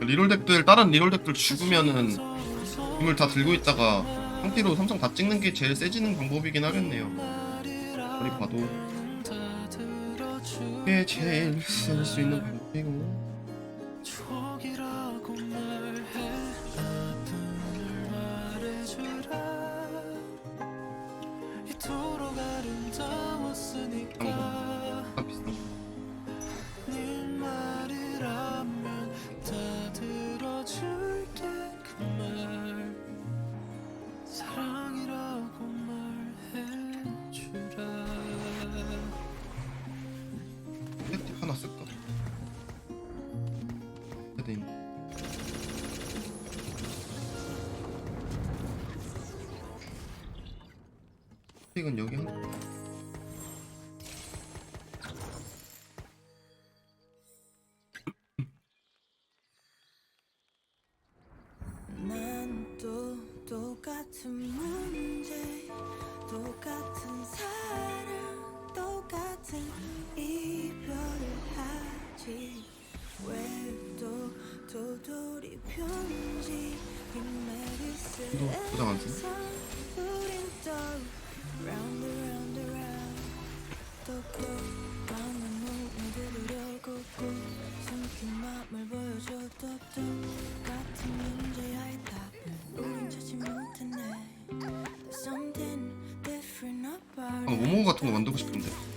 리롤 덱들 다른 리롤 덱들 죽으면은 힘을 다 들고 있다가 상태로 삼성 다 찍는 게 제일 세지는 방법이긴 하겠네요. 우리 봐도 그게 제일 쓸 수 있는 방법이고. 혜택은 여기 한. 난또 똑같은 문제 똑같은 사랑 똑같은 이별을 하지. 왜또 도돌이 편지 안 우린 찾 아, it 오모 같은 거 만들고 싶은데.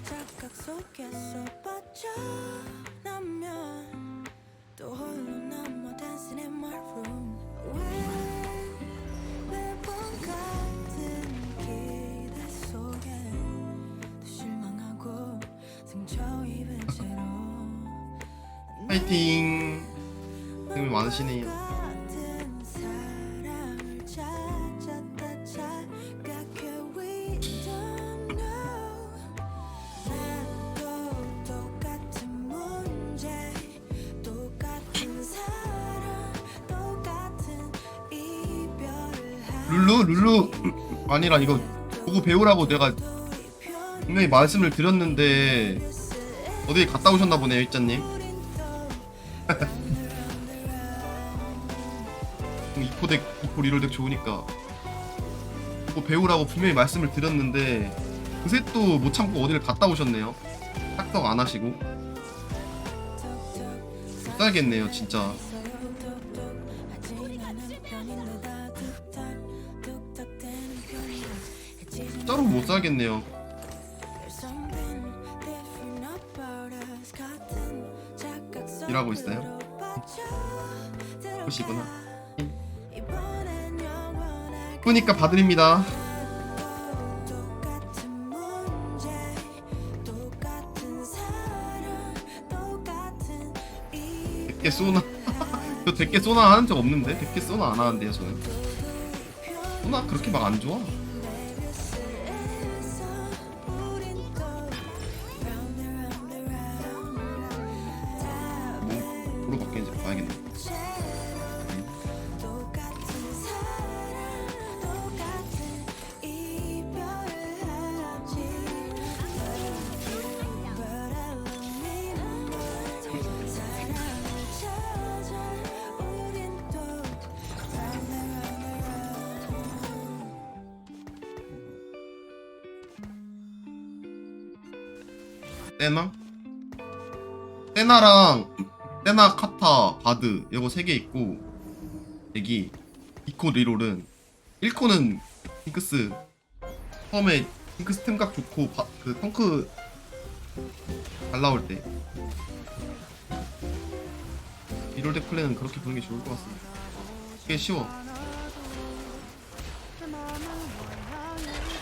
파이팅. 힘이 많으시네요. 룰루 룰루 아니라 이거 보고 배우라고 내가 분명히 말씀을 드렸는데 어디 갔다 오셨나 보네요 일자님. 이코덱 이코 리롤덱 좋으니까 보고 배우라고 분명히 말씀을 드렸는데 그새 또 못 참고 어디를 갔다 오셨네요. tác 안 하시고 못 살겠네요 진짜. 진짜로 못 살겠네요. 일하고 있어요? 보시구나. 그러니까 봐드립니다. 100개 쏘나? 저 100개 쏘나 하는 적 없는데? 100개 쏘나 안 하는데요 저는 쏘나 그렇게 막 안 좋아 round 세나? 세나랑 세나 카타 바드 이거 3개 있고 여기 이코 리롤은 1코는 핑크스. 처음에 핑크스 템각 좋고 바, 그 펑크 잘 나올 때. 리롤 덱 플레이는 그렇게 보는 게 좋을 것 같습니다. 꽤 쉬워.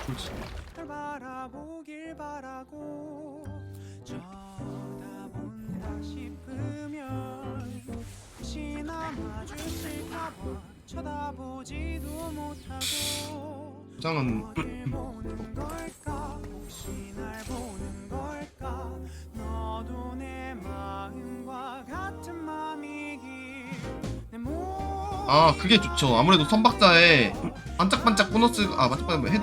그렇지 싶으면 혹시 남아줄까봐 쳐다보지도 못하고 어딜 보는 걸까? 혹시 날 보는 걸까? 너도 내 마음과 같은 내 몸. 아 그게 좋죠. 아무래도 선박자에 반짝반짝 보너스 아 반짝반짝 헤드